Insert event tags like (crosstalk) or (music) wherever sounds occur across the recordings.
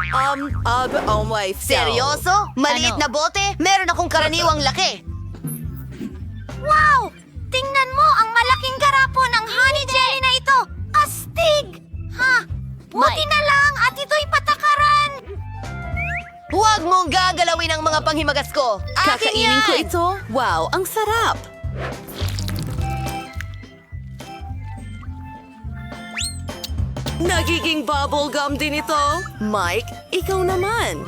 Um, uh, oh my Seryoso? Maliit Ano? na bote? Meron akong karaniwang laki. Wow! Tingnan mo ang malaking garapon ng honey jelly na ito! Astig! Ha? Buti na lang at ito'y patakaran! Huwag mong gagalawin ang mga panghimagas ko. Akin Kakainin yan! ko ito? Wow, ang sarap! Nagiging bubblegum din ito. Mike, ikaw naman.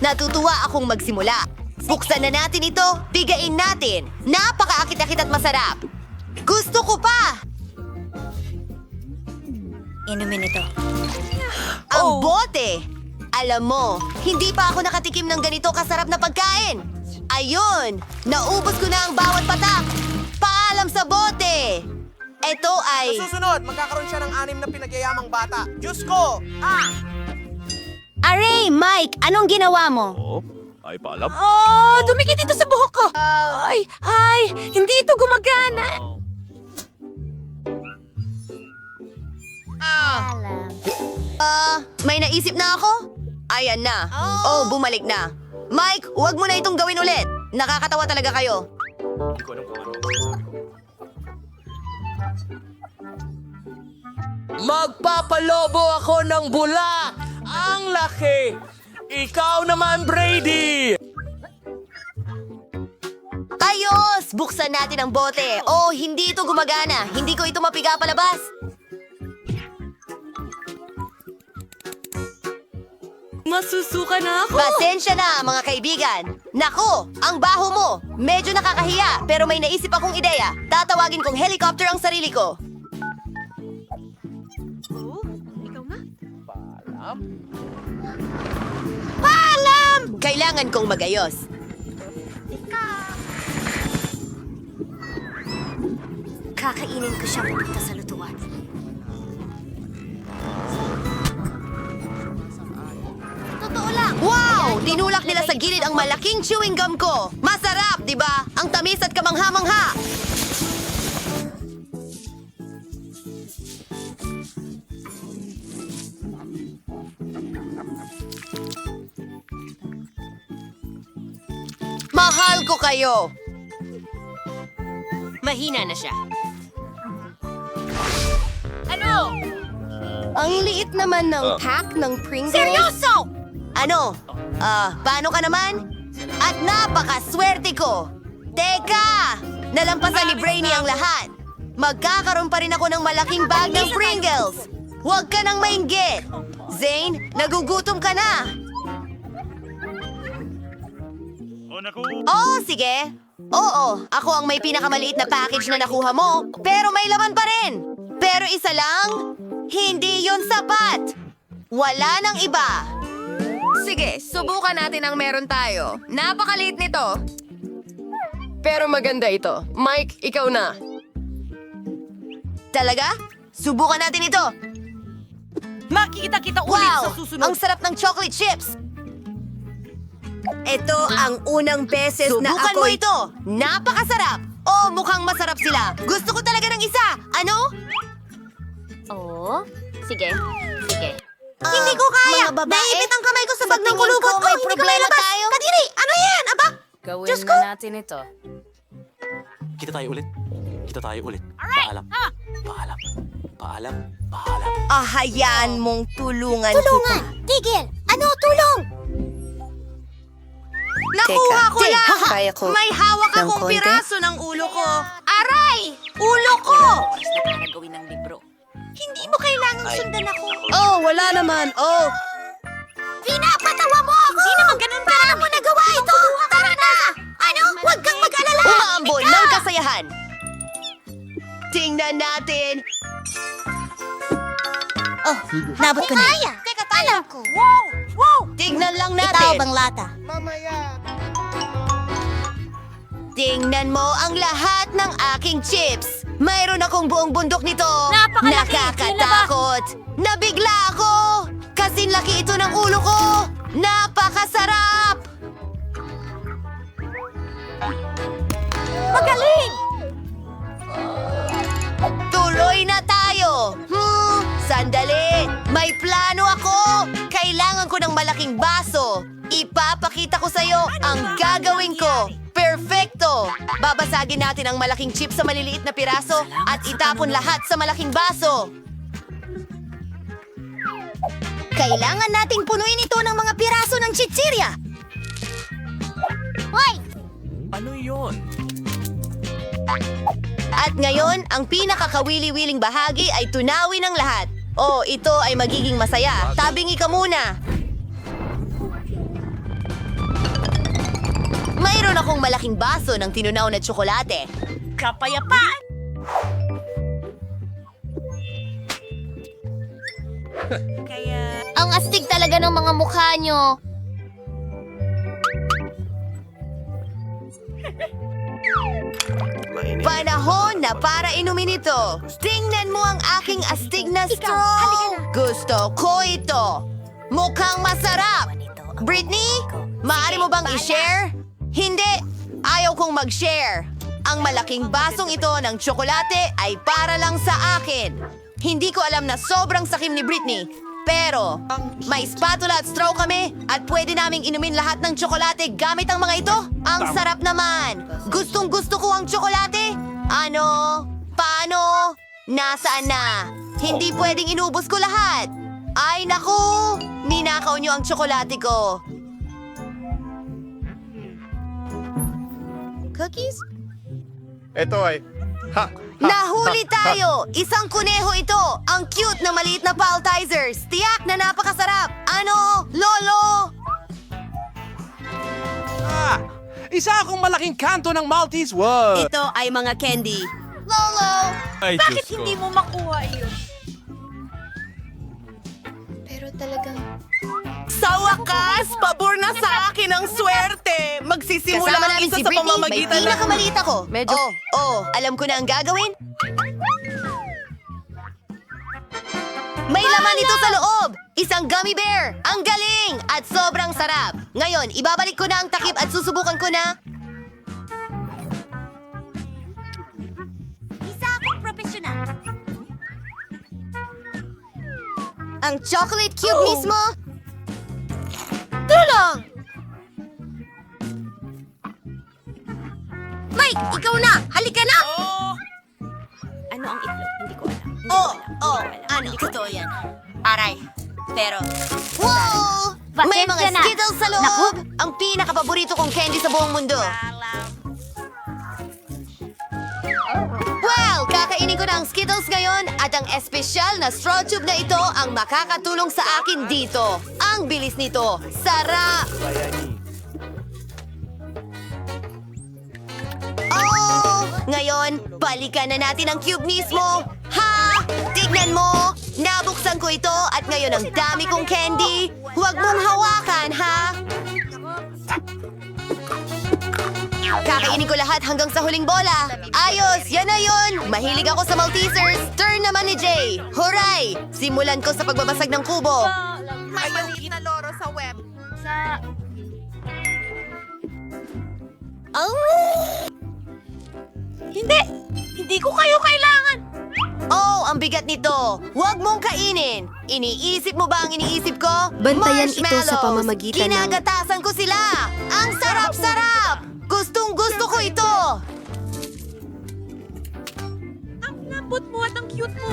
Natutuwa akong magsimula. Buksan na natin ito, bigain natin. Napakaakit-akit at masarap. Gusto ko pa! Inumin ito. Ang Oh. bote! Alam mo, hindi pa ako nakatikim ng ganito kasarap na pagkain. Ayun, naubos ko na ang bawat patak. Paalam sa bote! Ito ay... Sa susunod, magkakaroon siya ng anim na pinagyayamang bata. Diyos ko! Ah! Aray, Mike! Anong ginawa mo? Oh, ay paalam. Oh, dumikit ito sa buhok ko. Ay, ay, hindi ito gumagana. Alam. Ah, may naisip na ako? Ayan na. Oh. bumalik na. Mike, huwag mo na itong gawin ulit. Nakakatawa talaga kayo. Magpapalobo ako ng bula! Ang laki! Ikaw naman, Brady! Ayos! Buksan natin ang bote. Oh, hindi ito gumagana. Hindi ko ito mapiga palabas. Masusuka na ako. Pasensya na, mga kaibigan. Nako, ang baho mo. Medyo nakakahiya, pero may naisip akong ideya. Tatawagin kong helicopter ang sarili ko. Paalam! Kailangan kong magayos. Kakainin ko siya papunta sa lutuan. Totoo lang! Wow! Tinulak nila sa gilid ang malaking chewing gum ko. Masarap, di ba? Ang tamis at kamangha-mangha. Mahal ko kayo. Mahina na siya. Ang liit naman ng pack ng Pringles. Seryoso! Ano? Ah, paano ka naman? At napakaswerte ko! Teka! Nalampasan ni Brainy ang lahat. Magkakaroon pa rin ako ng malaking bag ng Pringles. Huwag ka nang mainggit. Zane, nagugutom ka na. Oo, sige. Oo, ako ang may pinakamaliit na package na nakuha mo, pero may laman pa rin. Pero isa lang, hindi yon sapat. Wala nang iba. Sige, subukan natin ang meron tayo. Napakaliit nito. Pero maganda ito. Mike, ikaw na. Talaga? Subukan natin ito. Makikita kita ulit Wow! Ang sarap ng chocolate chips! Ito ang unang beses na Subukan ako... mo ito! Napakasarap! Oh, mukhang masarap sila. Gusto ko talaga ng isa. Ano? Oo? Sige. Sige. Hindi ko. Mga babae, Naipit ang kamay ko sa bag ng kulubot ko. May problema tayo. Kadiri, ano yan? Aba? Gawin Diyos ko! na natin ito. Kita tayo ulit. Kita tayo ulit. Paalam. Paalam. Paalam. Paalam. Ahayaan mong tulungan, Tulungan! Tigil! Ano? Tulong! Nakuha ko Teka, lang! kaya ko May hawak ng akong konti? piraso ng ulo ko. Aray! Ulo ko! gawin ng libro. Hindi mo kailangang sundan ako. Oh, wala naman. Oh, Pinapatawa mo ako! Hindi naman ganun ka! Paano mo nagawa ito? Tara na! Ano? Huwag kang mag-alala! Umaambon ng kasayahan. Tingnan natin. Oh, nabot ko na. Kaya! Teka, alam ko. Wow! Wow! Tingnan lang Itaw natin. bang lata? Tingnan mo ang lahat ng aking chips. Mayroon akong buong bundok nito. Napakalaki. Nakakatakot. Nabigla ako. Asin laki ito ng ulo ko! Napakasarap! Magaling! Tuloy na tayo! Hmm, sandali! May plano ako! Kailangan ko ng malaking baso! Ipapakita ko sa'yo ang gagawin ko! Perfecto! Babasagin natin ang malaking chip sa maliliit na piraso at itapon lahat sa malaking baso! Kailangan nating punuin ito ng mga piraso ng chichirya. Hoy! Ano yon? At ngayon, ang pinakakawili-wiling bahagi ay tunawin ng lahat. Oh, ito ay magiging masaya. Tabingi ka muna. Mayroon akong malaking baso ng tinunaw na tsokolate. Kapayapaan! Ang astig talaga ng mga mukha nyo. Panahon na para inumin ito. Tingnan mo ang aking astig na straw. Gusto ko ito. Mukhang masarap. Britney, maaari mo bang i-share? Hindi. Ayaw kong mag-share. Ang malaking basong ito ng tsokolate ay para lang sa akin. Hindi ko alam na sobrang sakim ni Britney. Pero, may spatula at straw kami at pwede naming inumin lahat ng tsokolate gamit ang mga ito. Ang sarap naman. Gustong gusto ko ang tsokolate. Ano? Paano? Nasaan na? Hindi pwedeng inubos ko lahat. Ay naku! Ninakaw niyo ang tsokolate ko. Cookies? Ito ay... Ha! Nahuli tayo! Isang kuneho ito! Ang cute na maliit na paltizers! Tiyak na napakasarap! Ano? Lolo! Ah! Isa akong malaking kanto ng Maltese World. Ito ay mga candy. Lolo! Ay, Bakit hindi mo makuha yun? Pero talagang... Sa wakas, pabor na sa akin ang swerte. Magsisimula Kasama ang namin isa si sa Britney, may pamamagitan ng... pinakamaliit ako. Medyo- Oh, oh, alam ko na ang gagawin. May laman ito sa loob! Isang gummy bear! Ang galing! At sobrang sarap! Ngayon, ibabalik ko na ang takip at susubukan ko na... Isa akong profesional. Ang chocolate cube mismo? Aray. Pero... Wow! May Pasensya mga na. Skittles sa loob! Naku. Ang pinakapaborito kong candy sa buong mundo. Well, kakainin ko na ang Skittles ngayon at ang espesyal na straw tube na ito ang makakatulong sa akin dito. Ang bilis nito. Sarap! Oh! Ngayon, balikan na natin ang cube mismo. Ha? Tignan mo! Nabuksan ko ito at ngayon ang dami kong candy. Huwag mong hawakan, ha? Kakainin ko lahat hanggang sa huling bola. Ayos, yan na yun. Mahilig ako sa Maltesers. Turn naman ni Jay. Huray! Simulan ko sa pagbabasag ng kubo. May maliit na loro sa web. Sa... Hindi! Hindi ko kayo kailangan! Oh, ang bigat nito. Huwag mong kainin. Iniisip mo ba ang iniisip ko? Bantayan ito sa pamamagitan ng- Kinagatasan ko sila. Ang sarap-sarap. Gustong gusto ko ito. Ang lambot mo at ang cute mo.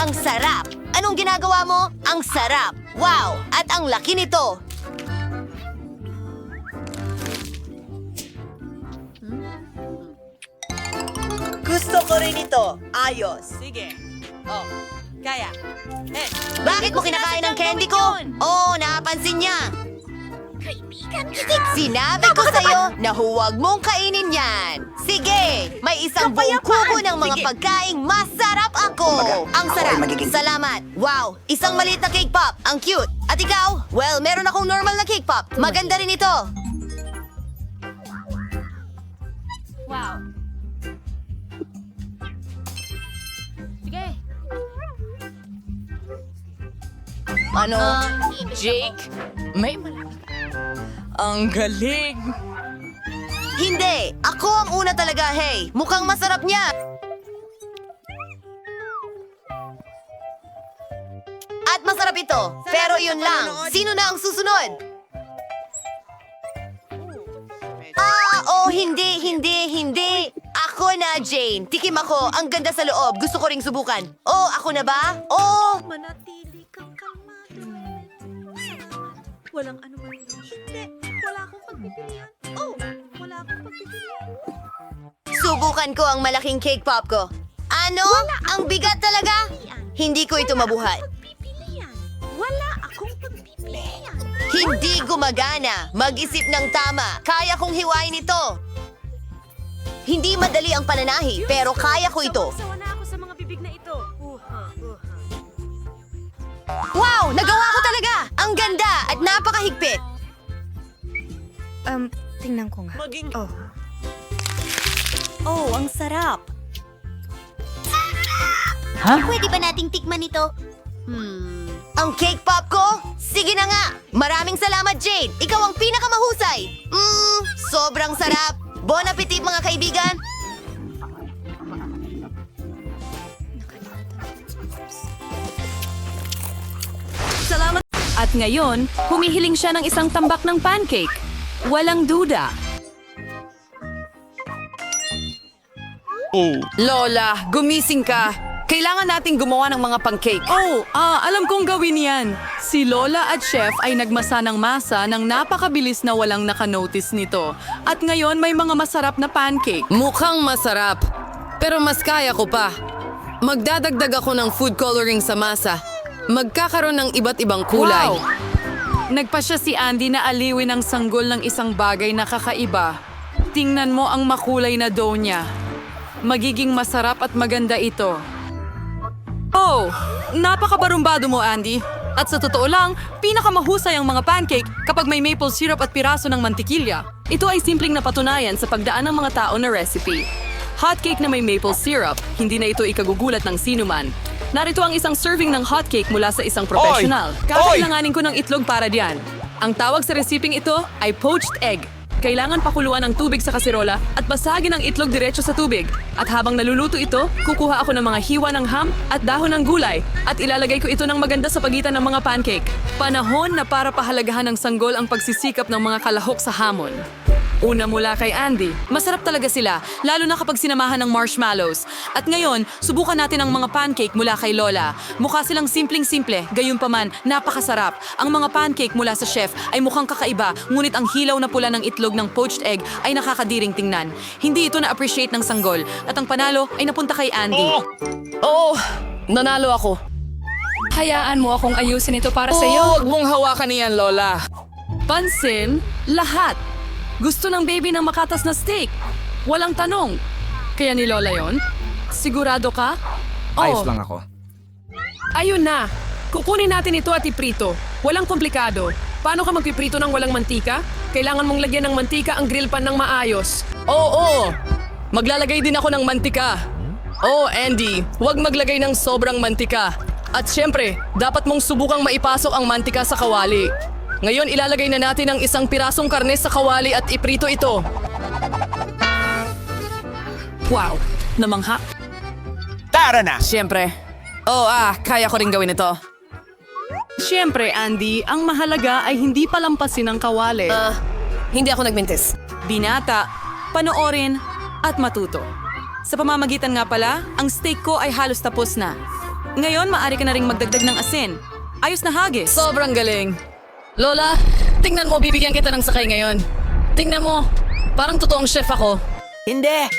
Ang sarap. Anong ginagawa mo? Ang sarap. Wow! At ang laki nito. Gusto ko rin ito. Ayos. Sige. Oh, kaya. Eh, Bakit mo kinakain ang candy ko? Oo, oh, napansin niya. Kaibigan kitik! Sinabi ko sa'yo na huwag mong kainin yan. Sige, may isang buong kubo ng mga Sige. pagkaing masarap ako. Ang sarap. Salamat. Wow, isang maliit na cake pop. Ang cute. At ikaw? Well, meron akong normal na cake pop. Maganda rin ito. Wow. Ano? Um, Jake? May malaki. Ang galing! Hindi, ako ang una talaga, hey. Mukhang masarap niya. At at masarap ito. Pero yun lang. Sino na ang susunod? Ah, oh, hindi, hindi, hindi. Ako na, Jane. Tikim ako. Ang ganda sa loob. Gusto ko ring subukan. Oh, ako na ba? Oh, Manatili Walang anuman Hindi, wala akong pagpipilian. Oh, wala akong pagpipilian. subukan ko ang malaking cake pop ko. Ano? Ang bigat talaga? Hindi ko ito mabuhat. Pipilian. Wala akong pagpipilian. Hindi gumagana. Mag-isip ng tama. Kaya kong hiwain ito. Hindi madali ang pananahi, pero kaya ko ito. Wow! Nagawa ko talaga! Ang ganda at napakahigpit. Um, tingnan ko nga. Maging... Oh. Oh, ang sarap. Pwede ba nating tikman ito? Hmm. Ang cake pop ko? Sige na nga! Maraming salamat, Jade! Ikaw ang pinakamahusay! Mmm, sobrang sarap! Bon appetit, mga kaibigan! Salamat. At ngayon, humihiling siya ng isang tambak ng pancake. Walang duda. Lola, gumising ka. Kailangan nating gumawa ng mga pancake. Oh, ah, alam kong gawin yan. Si Lola at Chef ay nagmasa ng masa ng napakabilis na walang nakanotice nito. At ngayon may mga masarap na pancake. Mukhang masarap. Pero mas kaya ko pa. Magdadagdag ako ng food coloring sa masa. Magkakaroon ng iba't ibang kulay. Wow! Nagpa siya si Andy na aliwin ang sanggol ng isang bagay na kakaiba. Tingnan mo ang makulay na dough niya. Magiging masarap at maganda ito. Oh, napakabarumbado mo, Andy. At sa totoo lang, pinakamahusay ang mga pancake kapag may maple syrup at piraso ng mantikilya. Ito ay simpleng napatunayan sa pagdaan ng mga tao na recipe. Hotcake na may maple syrup, hindi na ito ikagugulat ng sinuman. Narito ang isang serving ng hotcake mula sa isang professional. Kakailanganin ko ng itlog para diyan. Ang tawag sa resiping ito ay poached egg. Kailangan pakuluan ang tubig sa kaserola at basagin ang itlog diretso sa tubig. At habang naluluto ito, kukuha ako ng mga hiwa ng ham at dahon ng gulay at ilalagay ko ito ng maganda sa pagitan ng mga pancake. Panahon na para pahalagahan ng sanggol ang pagsisikap ng mga kalahok sa hamon. Una mula kay Andy, masarap talaga sila, lalo na kapag sinamahan ng marshmallows. At ngayon, subukan natin ang mga pancake mula kay Lola. Mukha silang simpleng-simple, gayunpaman, napakasarap. Ang mga pancake mula sa chef ay mukhang kakaiba, ngunit ang hilaw na pula ng itlog ng poached egg ay nakakadiring tingnan. Hindi ito na-appreciate ng sanggol, at ang panalo ay napunta kay Andy. Oh, nanalo ako. Hayaan mo akong ayusin ito para sa Oh, iyo. huwag mong hawakan niyan, Lola. Pansin, lahat. Gusto ng baby ng makatas na steak. Walang tanong. Kaya ni Lola yon? Sigurado ka? Ayos Oo. lang ako. Ayun na. Kukunin natin ito at iprito. Walang komplikado. Paano ka magpiprito ng walang mantika? Kailangan mong lagyan ng mantika ang grill pan ng maayos. Oo, maglalagay din ako ng mantika. Oh, Andy, huwag maglagay ng sobrang mantika. At syempre, dapat mong subukang maipasok ang mantika sa kawali. Ngayon, ilalagay na natin ang isang pirasong karne sa kawali at iprito ito. Wow, namangha. Tara na! Syempre. Oh, ah, kaya ko rin gawin ito. Siyempre, Andy, ang mahalaga ay hindi palampasin ang kawali. Ah, hindi ako nagmintis. Binata, panoorin, at matuto. Sa pamamagitan nga pala, ang steak ko ay halos tapos na. Ngayon, maaari ka na ring magdagdag ng asin. Ayos na hagis. Sobrang galing. Lola, tingnan mo, bibigyan kita ng sakay ngayon. Tingnan mo, parang totoong chef ako. Hindi!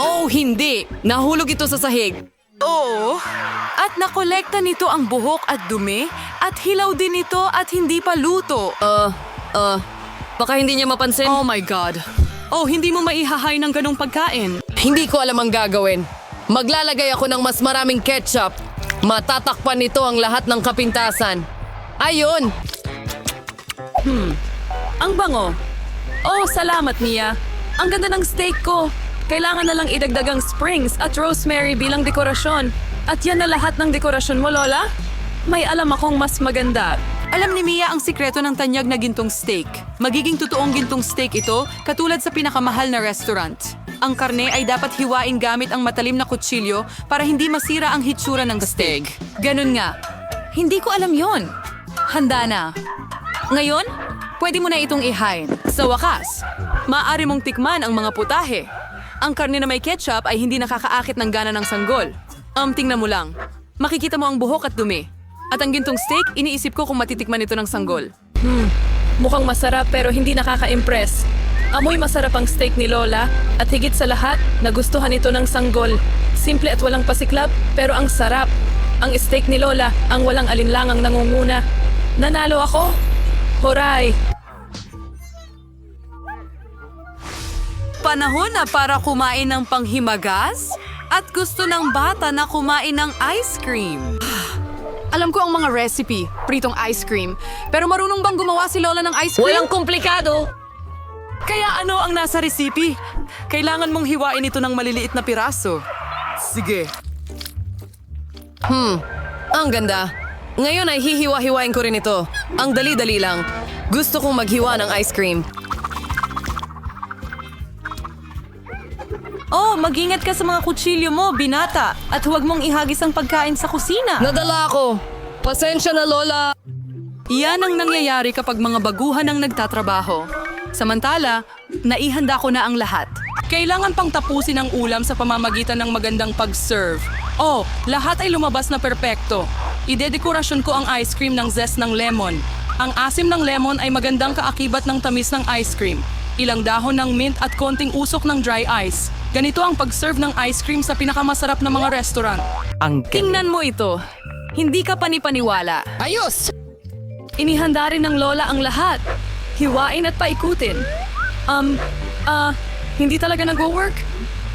Oh, hindi. Nahulog ito sa sahig. Oo. At nakolekta nito ang buhok at dumi at hilaw din ito at hindi pa luto. Uh, uh, baka hindi niya mapansin. Oh my God. Oh, hindi mo maihahay ng ganong pagkain. Hindi ko alam ang gagawin. Maglalagay ako ng mas maraming ketchup. Matatakpan nito ang lahat ng kapintasan. Ayun! Ang bango. Oh, salamat, Mia. Ang ganda ng steak ko. Kailangan na lang idagdag ang springs at rosemary bilang dekorasyon. At yan na lahat ng dekorasyon mo, Lola? May alam akong mas maganda. Alam ni Mia ang sikreto ng tanyag na gintong steak. Magiging totoong gintong steak ito, katulad sa pinakamahal na restaurant. Ang karne ay dapat hiwain gamit ang matalim na kutsilyo para hindi masira ang hitsura ng steak. Ganun nga. Hindi ko alam yon. Handa na. Ngayon, pwede mo na itong ihain. Sa wakas, maaari mong tikman ang mga putahe. Ang karne na may ketchup ay hindi nakakaakit ng gana ng sanggol. Um, tingnan mo lang. Makikita mo ang buhok at dumi. At ang gintong steak, iniisip ko kung matitikman ito ng sanggol. Mukhang masarap pero hindi nakaka-impress. Amoy masarap ang steak ni Lola at higit sa lahat, nagustuhan ito ng sanggol. Simple at walang pasiklab pero ang sarap. Ang steak ni Lola ang walang alinlangang nangunguna. Nanalo ako? Horay! Panahon na para kumain ng panghimagas? At gusto ng bata na kumain ng ice cream. (sighs) Alam ko ang mga recipe, pritong ice cream. Pero marunong bang gumawa si Lola ng ice cream? Walang komplikado! Kaya ano ang nasa recipe? Kailangan mong hiwain ito ng maliliit na piraso. Sige. Hmm, ang ganda. Ngayon ay hihiwa-hiwain ko rin ito. Ang dali-dali lang. Gusto kong maghiwa ng ice cream. Oh, mag-ingat ka sa mga kutsilyo mo, binata. At huwag mong ihagis ang pagkain sa kusina. Nadala ako. Pasensya na, Lola. Yan ang nangyayari kapag mga baguhan ang nagtatrabaho. Samantala, naihanda ko na ang lahat. Kailangan pang tapusin ang ulam sa pamamagitan ng magandang pag-serve. Oh, lahat ay lumabas na perpekto. Idedekorasyon ko ang ice cream ng zest ng lemon. Ang asim ng lemon ay magandang kaakibat ng tamis ng ice cream. Ilang dahon ng mint at konting usok ng dry ice. Ganito ang pag-serve ng ice cream sa pinakamasarap na mga restaurant. Ang Tingnan mo ito. Hindi ka panipaniwala. Ayos! Inihanda rin ng Lola ang lahat. Hiwain at paikutin. Um, ah, hindi talaga nagwo-work?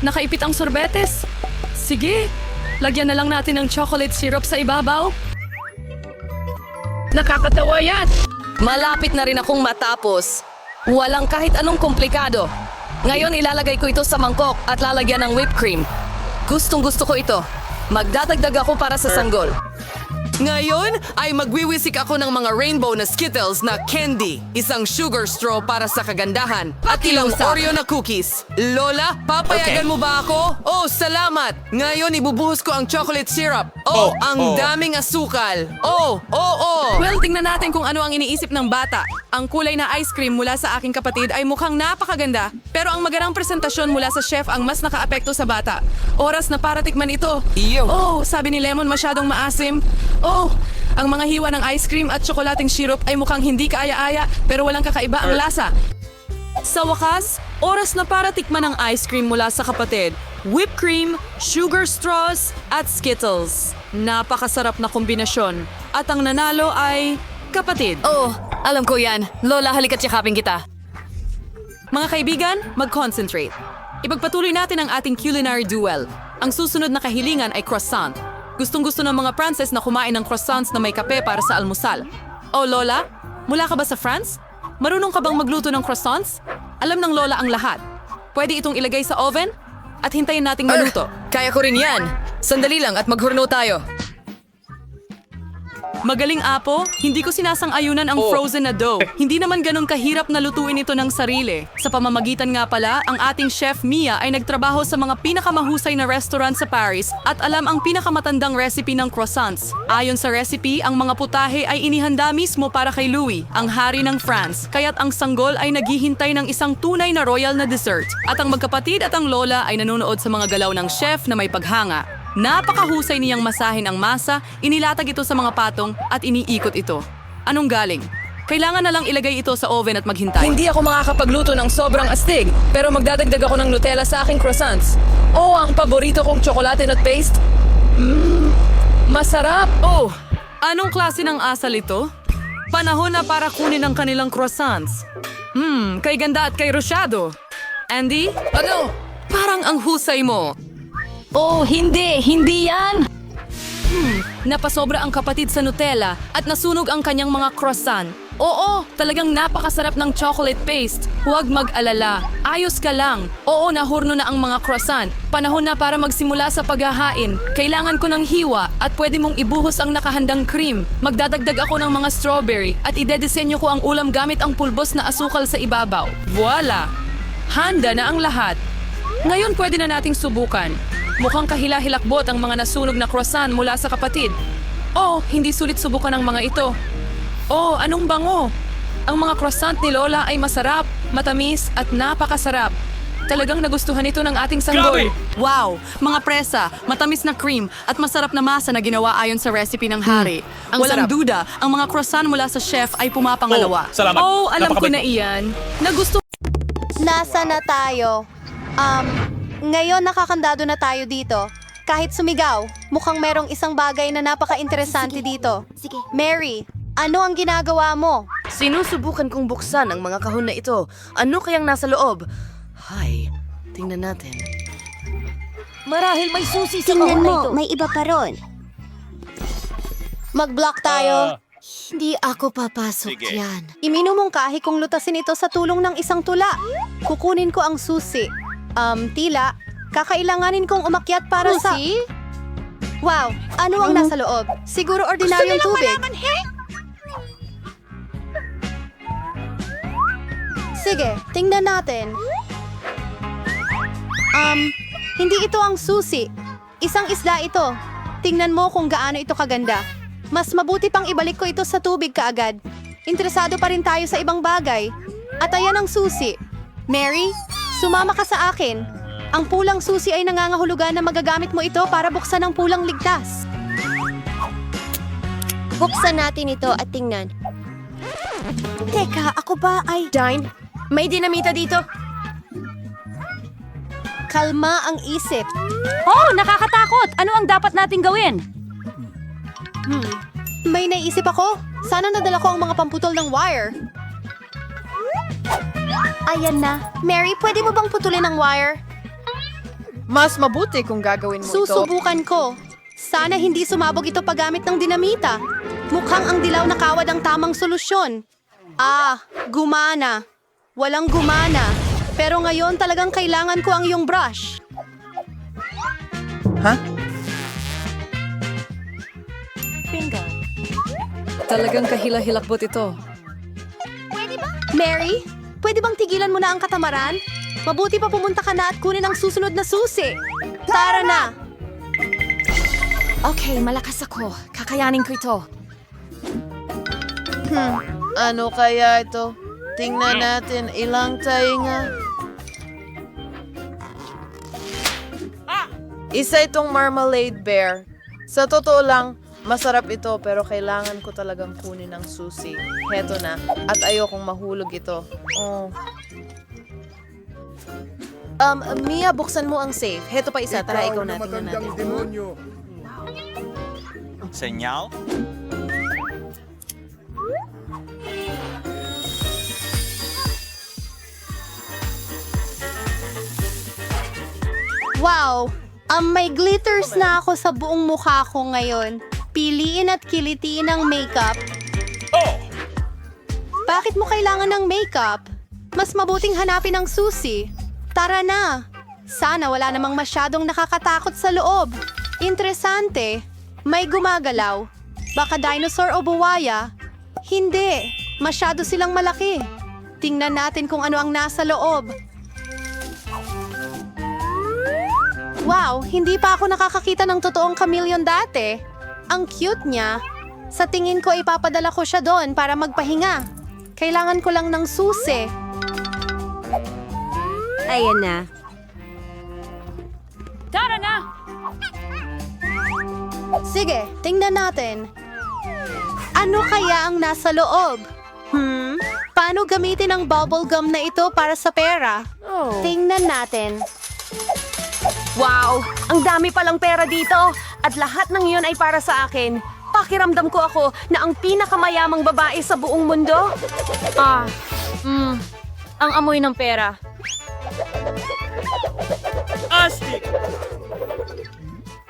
Nakaipit ang sorbetes? Sige, lagyan na lang natin ng chocolate syrup sa ibabaw. Nakakatawa yan! Malapit na rin akong matapos. Walang kahit anong komplikado. Ngayon ilalagay ko ito sa mangkok at lalagyan ng whipped cream. Gustong gusto ko ito. Magdadagdag ako para sa sanggol. Ngayon ay magwiwisik ako ng mga rainbow na Skittles na candy, isang sugar straw para sa kagandahan, at ilang Oreo na cookies. Lola, papayagan mo ba ako? Oh, salamat! Ngayon ibubuhos ko ang chocolate syrup. Oh, Oh, ang oh. daming asukal. Oh, oh, oh! Well, tingnan natin kung ano ang iniisip ng bata. Ang kulay na ice cream mula sa aking kapatid ay mukhang napakaganda, pero ang magandang presentasyon mula sa chef ang mas nakaapekto sa bata. Oras na para tikman ito. Iyo. Oh, sabi ni Lemon masyadong maasim. Oh, ang mga hiwa ng ice cream at tsokolating syrup ay mukhang hindi kaaya-aya pero walang kakaiba ang lasa. Sa wakas, oras na para tikman ang ice cream mula sa kapatid. Whipped cream, sugar straws, at Skittles. Napakasarap na kombinasyon. At ang nanalo ay kapatid. Oh, alam ko yan. Lola, halika't yakapin kita. Mga kaibigan, mag-concentrate. Ipagpatuloy natin ang ating culinary duel. Ang susunod na kahilingan ay croissant. Gustong-gusto ng mga Frances na kumain ng croissants na may kape para sa almusal. Oh, Lola, mula ka ba sa France? Marunong ka bang magluto ng croissants? Alam ng Lola ang lahat. Pwede itong ilagay sa oven at hintayin nating maluto. Kaya ko rin yan. Sandali lang at maghurno tayo. Magaling apo, hindi ko sinasang-ayunan ang frozen na dough. (laughs) Hindi naman ganun kahirap na lutuin ito ng sarili. Sa pamamagitan nga pala, ang ating chef Mia ay nagtrabaho sa mga pinakamahusay na restaurant sa Paris at alam ang pinakamatandang recipe ng croissants. Ayon sa recipe, ang mga putahe ay inihanda mismo para kay Louis, ang hari ng France. Kaya't ang sanggol ay naghihintay ng isang tunay na royal na dessert. At ang magkapatid at ang lola ay nanonood sa mga galaw ng chef na may paghanga. Napakahusay niyang masahin ang masa, inilatag ito sa mga patong at iniikot ito. Anong galing? Kailangan na lang ilagay ito sa oven at maghintay. Hindi ako makakapagluto ng sobrang astig, pero magdadagdag ako ng Nutella sa aking croissants. Oh, ang paborito kong tsokolate nut paste. Mmm, masarap. Oh, anong klase ng asal ito? Panahon na para kunin ang kanilang croissants. Hmm, kay ganda at kay Rosyado. Andy, Ano? parang ang husay mo. Oh, hindi. Hindi yan. Napasobra ang kapatid sa Nutella at nasunog ang kanyang mga croissant. Oo, talagang napakasarap ng chocolate paste. Huwag mag-alala. Ayos ka lang. Oo, nahurno na ang mga croissant. Panahon na para magsimula sa paghahain. Kailangan ko ng hiwa at pwede mong ibuhos ang nakahandang cream. Magdadagdag ako ng mga strawberry at idedesenyo ko ang ulam gamit ang pulbos na asukal sa ibabaw. Voila! Handa na ang lahat. Ngayon pwede na nating subukan. Mukhang kahila-hilakbot ang mga nasunog na croissant mula sa kapatid. Oh, hindi sulit subukan ang mga ito. Oh, anong bango? Ang mga croissant ni Lola ay masarap, matamis at napakasarap. Talagang nagustuhan ito ng ating sanggol. Wow! Mga presa, matamis na cream at masarap na masa na ginawa ayon sa recipe ng hari. ang Walang sarap. duda, ang mga croissant mula sa chef ay pumapangalawa. Oh, salamat. Oh, alam ko Napakabait na iyan. Nagusto Nasa na tayo? Um, ngayon nakakandado na tayo dito. Kahit sumigaw, mukhang merong isang bagay na napaka-interesante dito. Sige. Mary, ano ang ginagawa mo? Sinusubukan kong buksan ang mga kahon na ito. Ano kayang nasa loob? Hay, tingnan natin. Marahil may susi sa Tingnan mo, may iba pa ron. Mag-block tayo. Hindi ako papasok yan. Iminumungkahi kong lutasin ito sa tulong ng isang tula. Kukunin ko ang susi. Um, tila, kakailanganin kong umakyat para sa... Wow, ano ang nasa loob? Siguro ordinaryong tubig. Sige, tingnan natin. Um, hindi ito ang susi. Isang isda ito. Tingnan mo kung gaano ito kaganda. Mas mabuti pang ibalik ko ito sa tubig kaagad. Interesado pa rin tayo sa ibang bagay. At ayan ang susi. Mary, sumama ka sa akin. Ang pulang susi ay nangangahulugan na magagamit mo ito para buksan ang pulang ligtas. Buksan natin ito at tingnan. Teka, ako ba ay... Dine, may dinamita dito. Kalma ang isip. Oh, nakakatakot! Ano ang dapat nating gawin? Hmm. May naisip ako. Sana nadala ko ang mga pamputol ng wire. Ayan na. Mary, pwede mo bang putulin ang wire? Mas mabuti kung gagawin mo ito. Susubukan ko. Sana hindi sumabog ito paggamit ng dinamita. Mukhang ang dilaw na kawad ang tamang solusyon. Ah, gumana. Walang gumana. Pero ngayon talagang kailangan ko ang iyong brush. Talagang kahila-hilakbot ito. Mary, pwede bang tigilan mo na ang katamaran? Mabuti pa pumunta ka na at kunin ang susunod na susi. Tara na! Okay, malakas ako. Kakayanin ko ito. Ano kaya ito? Tingnan natin ilang tainga. Isa itong marmalade bear. Sa totoo lang, masarap ito pero kailangan ko talagang kunin ang susi. Heto na. At ayokong mahulog ito. Oh. Um, Mia, buksan mo ang safe. Heto pa isa. Tara, ikaw na. Tingnan natin. Senyal? Wow! Um, may glitters na ako sa buong mukha ko ngayon. Piliin at kilitiin ang makeup. Bakit mo kailangan ng makeup? Mas mabuting hanapin ang susi. Tara na! Sana wala namang masyadong nakakatakot sa loob. Interesante. May gumagalaw. Baka dinosaur o buwaya? Hindi. Masyado silang malaki. Tingnan natin kung ano ang nasa loob. Wow, hindi pa ako nakakakita ng totoong chameleon dati. Ang cute niya. Sa tingin ko ipapadala ko siya doon para magpahinga. Kailangan ko lang ng susi. Ayan na. Tara na! Sige, tingnan natin. Ano kaya ang nasa loob? Hmm? Paano gamitin ang bubble gum na ito para sa pera? Tingnan natin. Wow! Ang dami palang pera dito! At lahat ng iyon ay para sa akin. Pakiramdam ko ako na ang pinakamayamang babae sa buong mundo. Ah, mm, ang amoy ng pera.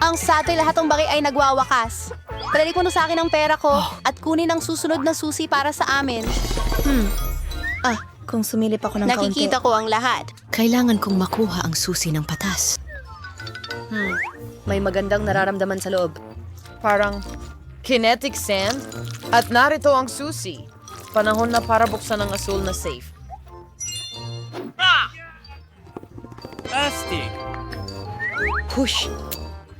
Ang satoy lahat ng bagay ay nagwawakas. Padali ko na sa akin ang pera ko at kunin ang susunod na susi para sa amin. Ah, kung sumilip ako ng Nakikita ko ang lahat. Kailangan kong makuha ang susi ng patas. May magandang nararamdaman sa loob. Parang kinetic sand. At narito ang susi. Panahon na para buksan ang asul na safe. Astig! Push!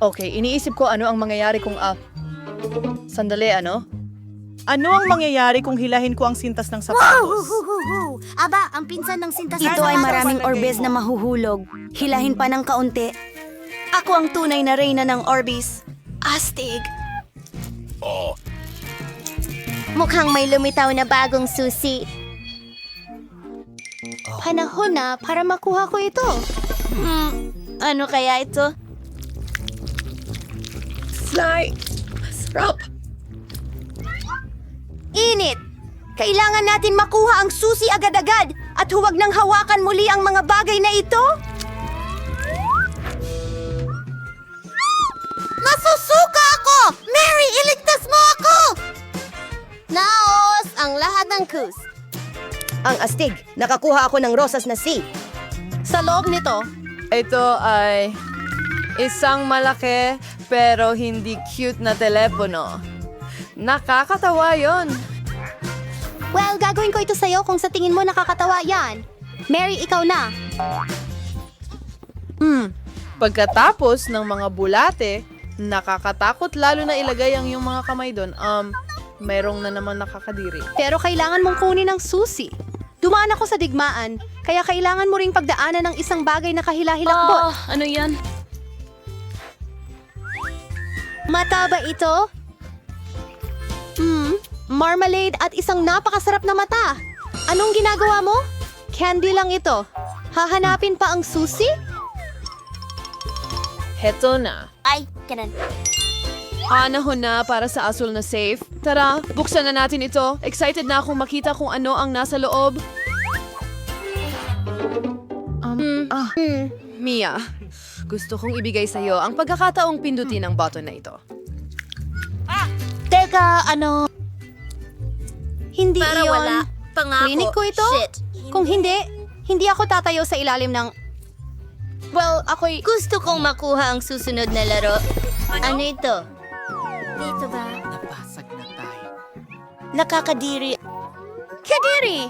Okay, iniisip ko ano ang mangyayari kung ah... Sandali, ano? Ano ang mangyayari kung hilahin ko ang sintas ng sapatos? Aba, ang pinsan ng sintas Ito ay maraming orbes na mahuhulog. Hilahin pa ng kaunti. Ako ang tunay na reyna ng orbis. Astig. Mukhang may lumitaw na bagong susi. Panahon na para makuha ko ito. Hmm, ano kaya ito? Sly! Masarap! Init! Kailangan natin makuha ang susi agad-agad at huwag nang hawakan muli ang mga bagay na ito. Masusuka ako! Mary, iligtas mo ako! Naos ang lahat ng kus. Ang astig, nakakuha ako ng rosas na si. Sa loob nito, Ito ay isang malaki pero hindi cute na telepono. Nakakatawa yon. well, gagawin ko ito sa'yo kung sa tingin mo nakakatawa yan. Mary, ikaw na. Hmm. Pagkatapos ng mga bulate, nakakatakot lalo na ilagay ang iyong mga kamay doon. Um, mayroong na naman nakakadiri. Pero kailangan mong kunin ang susi. Dumaan ako sa digmaan, kaya kailangan mo ring pagdaanan ng isang bagay na kahila-hilakbot. ano yan? Mata ba ito? Hmm, marmalade at isang napakasarap na mata. Anong ginagawa mo? Candy lang ito. Hahanapin pa ang susi? Heto na. Ay, ganun. Panahon na para sa asul na safe. Tara, buksan na natin ito. Excited na akong makita kung ano ang nasa loob. Um, ah, Mia, gusto kong ibigay sa'yo ang pagkakataong pindutin ang button na ito. Teka, ano? Hindi Para iyon. wala. Pangako. Klinik ko ito? Shit. Kung hindi, hindi ako tatayo sa ilalim ng... Well, ako'y... Gusto kong makuha ang susunod na laro. Ano, ito? Dito ba? Napasag na tayo. Nakakadiri. Kadiri!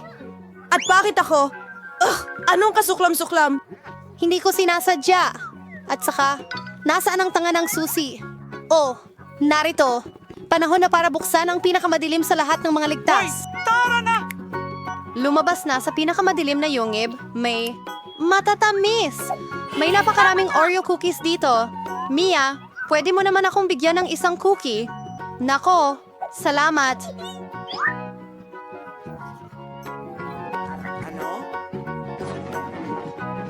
At bakit ako? Ugh! Anong kasuklam-suklam? Hindi ko sinasadya. At saka, nasaan ang tanga ng susi? Oh, narito. Panahon na para buksan ang pinakamadilim sa lahat ng mga ligtas. tara na! Lumabas na sa pinakamadilim na yungib, may matatamis. May napakaraming Oreo cookies dito. Mia, pwede mo naman akong bigyan ng isang cookie? Nako, salamat.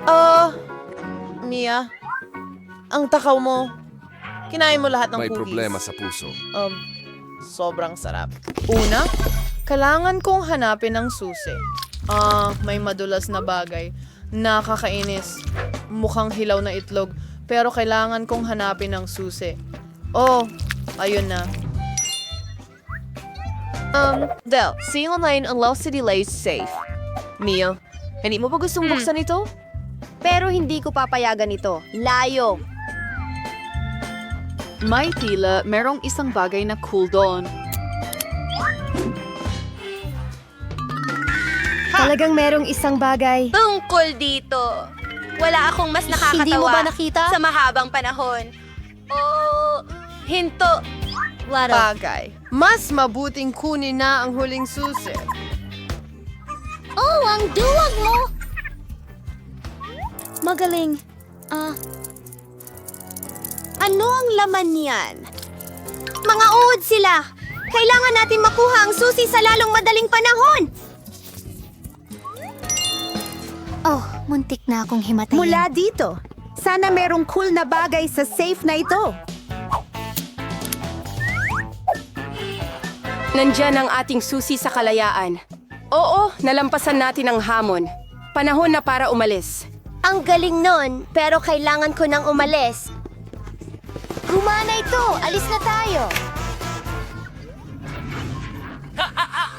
Ah, Mia, ang takaw mo. Kinain mo lahat ng May cookies. problema sa puso. Um, sobrang sarap. Una, kailangan kong hanapin ang susi. Ah, may madulas na bagay. Nakakainis. Mukhang hilaw na itlog. Pero kailangan kong hanapin ang susi. Oh, ayun na. Um, Del, see online ang Lost City Lays safe. Mia, hindi mo ba gustong buksan ito? Pero hindi ko papayagan ito. Layo. May tila merong isang bagay na cool doon. Talagang merong isang bagay. Tungkol dito. Wala akong mas nakakatawa Hindi mo ba nakita? sa mahabang panahon. Oh, hinto. Laro. Bagay. Mas mabuting kunin na ang huling susi. Oh, ang duwag mo! Magaling. Ah. Ano ang laman niyan? Mga uod sila! Kailangan natin makuha ang susi sa lalong madaling panahon! Oh, Muntik na akong himatayin. Mula dito, sana merong cool na bagay sa safe na ito. Nandyan ang ating susi sa kalayaan. Oo, nalampasan natin ang hamon. Panahon na para umalis. Ang galing nun, pero kailangan ko nang umalis. Gumana ito! Alis na tayo! Ah, ah, ah.